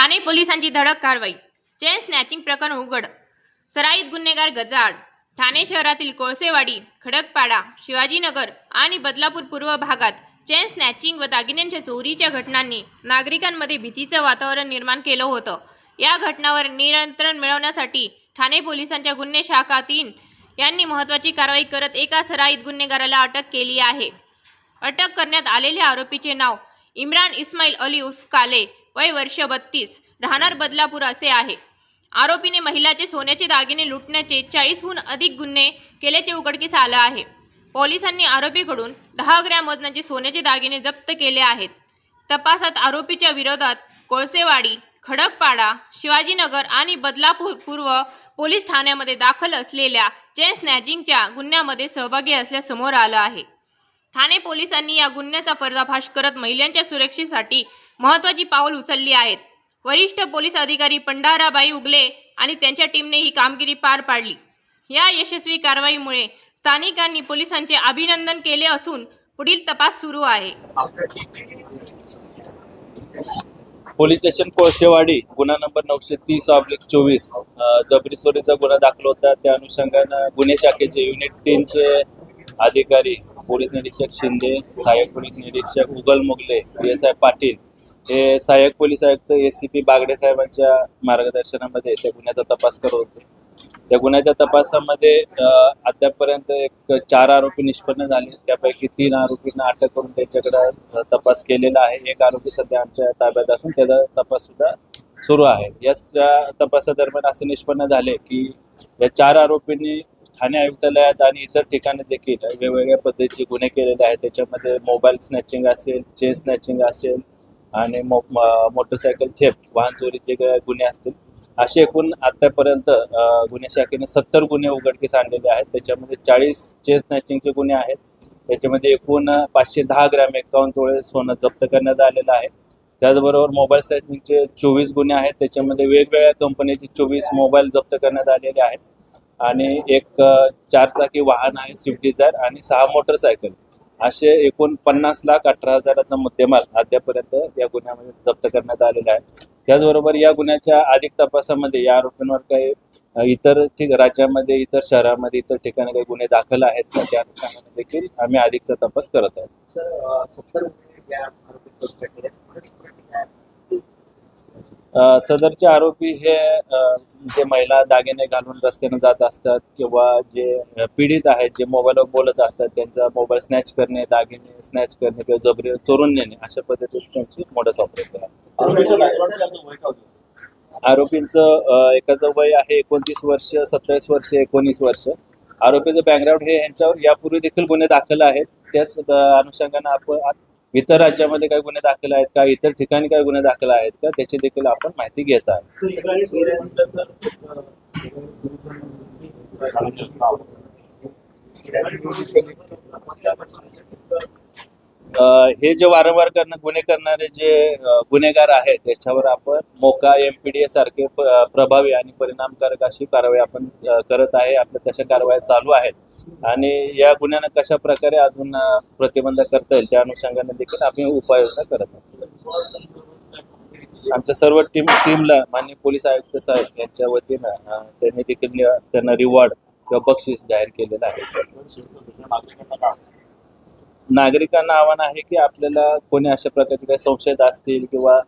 ठाणे पोलिसांची धडक कारवाई. चेन स्नॅचिंग प्रकरण उघड. सराईत गुन्हेगार गजाआड. ठाणे शहरातील कोळसेवाडी खडकपाडा शिवाजीनगर आणि बदलापूर पूर्व भागात चेन स्नॅचिंग व दागिन्यांच्या चोरीच्या घटनांनी नागरिकांमध्ये भीतीचं वातावरण निर्माण केलं होतं. या घटनावर नियंत्रण मिळवण्यासाठी ठाणे पोलिसांच्या गुन्हे शाखा तीन यांनी महत्त्वाची कारवाई करत एका सराईत गुन्हेगाराला अटक केली आहे. अटक करण्यात आलेल्या आरोपीचे नाव इम्रान इस्माईल अली उफ काले वय वर्ष बत्तीस. राहणार बदलापूर असे आहे. आरोपीने महिलाचे सोन्याचे दागिने लुटण्याचे चाळीसहून अधिक गुन्हे केल्याचे उघडकीस आलं आहे. पोलिसांनी आरोपीकडून दहा ग्रॅम वजनाचे सोन्याचे दागिने जप्त केले आहेत. तपासात आरोपीच्या विरोधात कोळसेवाडी खडकपाडा शिवाजीनगर आणि बदलापूर पूर्व पोलीस ठाण्यामध्ये दाखल असलेल्या चेन स्नॅचिंगच्या गुन्ह्यामध्ये सहभागी असल्यासमोर आलं आहे. ठाणे पोलिसांनी या गुन्ह्याचा पर्दाफाश करत महिलांच्या सुरक्षेसाठी महत्त्वाची पाऊल उचलली आहेत वरिष्ठ पोलीस अधिकारी पंडाराबाई उगले आणि त्यांच्या टीमने ही कामगिरी पार पाडली. या यशस्वी कारवाईमुळे स्थानिकांनी पोलिसांचे अभिनंदन केले असून पुढील तपास सुरू आहे. पोलीस स्टेशन कोळशेवाडी गुन्हा नंबर नऊशे तीस ऑब्लिक चोवीस जबरी चोरीचा गुन्हा दाखल होता. त्या अनुषंगानं गुन्हे शाखेचे युनिट तीनचे अधिकारी पोलीस निरीक्षक शिंदे सहाय्यक पोलीस निरीक्षक उगल मुगले एस आय पाटील हे सहाय्यक पोलीस आयुक्त ए सी पी बागडे साहेबांच्या मार्गदर्शनामध्ये त्या गुन्ह्याचा तपास करत होते. त्या गुन्ह्याच्या तपासामध्ये अद्यापपर्यंत एक चार आरोपी निष्पन्न झाले. त्यापैकी तीन आरोपींना अटक करून त्याच्याकडे तपास केलेला आहे. एक आरोपी सध्या आमच्या ताब्यात असून त्याचा तपास सुद्धा सुरू आहे. या तपासादरम्यान असे निष्पन्न झाले की या चार आरोपींनी ठाणे आयुक्तालयात आणि इतर ठिकाणी देखील वेगवेगळ्या पद्धतीचे गुन्हे केलेले आहेत. त्याच्यामध्ये मोबाईल स्नॅचिंग असेल चेन स्नॅचिंग असेल आणि मो मोटरसायकल थेप वाहन चोरीचे गुन्हे असतील. असे एकूण आतापर्यंत गुन्हे शाखेने सत्तर गुन्हे उघडकीस आणलेले आहेत. त्याच्यामध्ये चाळीस चेन स्नॅचिंगचे गुन्हे आहेत. त्याच्यामध्ये एकूण पाचशे दहा ग्रॅम एकावन्न तोळे सोनं जप्त करण्यात आलेलं आहे. त्याचबरोबर मोबाईल स्नॅचिंगचे चोवीस गुन्हे आहेत. त्याच्यामध्ये वेगवेगळ्या कंपनीचे चोवीस मोबाईल जप्त करण्यात आलेले आहेत. आणि एक चारचाकी वाहन आहे स्विफ्ट डिझायर आणि सहा मोटरसायकल. असे एकूण पन्नास लाख अठरा हजाराचा मुद्देमाल अद्यापर्यंत या गुन्ह्यामध्ये जप्त करण्यात आलेला आहे. त्याचबरोबर या गुन्ह्याच्या अधिक तपासामध्ये या आरोपींवर काही इतर राज्यामध्ये इतर शहरामध्ये इतर ठिकाणी काही गुन्हे दाखल आहेत का? त्या अनुषंगाने देखील आम्ही अधिकचा तपास करत आहोत सर अ, सत्तर गुन्हे या आरोपींकडून भेटले आहेत. बरेच गुन्हे काय? अ, सदरचे आरोपी हे जे महिला दागिने घालून रस्त्याने जात असतात किंवा जे पीडित आहेत जे मोबाईलवर बोलत असतात त्यांचा मोबाईल स्नॅच करणे दागिने स्नॅच करणे किंवा जबरी चोरून नेणे अशा पद्धतीने त्यांची मोठा ऑपरेशन वय आरोपींचं एकाचं वय आहे एकोणतीस वर्ष सत्तावीस वर्ष एकोणीस वर्ष. आरोपीचं बॅकग्राऊंड हे यांच्यावर यापूर्वी देखील गुन्हे दाखल आहेत. त्याच अनुषंगाने अनुषंगानं आपण इतर राज्यामध्ये काही गुन्हे दाखल आहेत का इतर ठिकाणी काही गुन्हे दाखल आहेत का त्याची देखील आपण माहिती घेत आहे. हे जे वारंवार करणं गुन्हे करणारे जे गुन्हेगार आहेत त्याच्यावर आपण मोका एमपीडीए सारखे प्रभावी आणि परिणामकारक अशी कारवाई आपण करत आहे. आपल्या तशा कारवाया चालू आहेत. आणि या गुन्ह्यांना कशा प्रकारे अजून प्रतिबंध करता येईल त्या अनुषंगाने देखील आम्ही उपाययोजना करत आहोत. आमच्या सर्व टीम टीमला माननीय पोलीस आयुक्त साहेब यांच्या वतीनं त्यांनी देखील त्यांना रिवॉर्ड किंवा बक्षीस जाहीर केलेलं आहे. नागरिकांना आव्हान आहे की आपल्याला कोणी अशा प्रकारचे काही संशयित असतील किंवा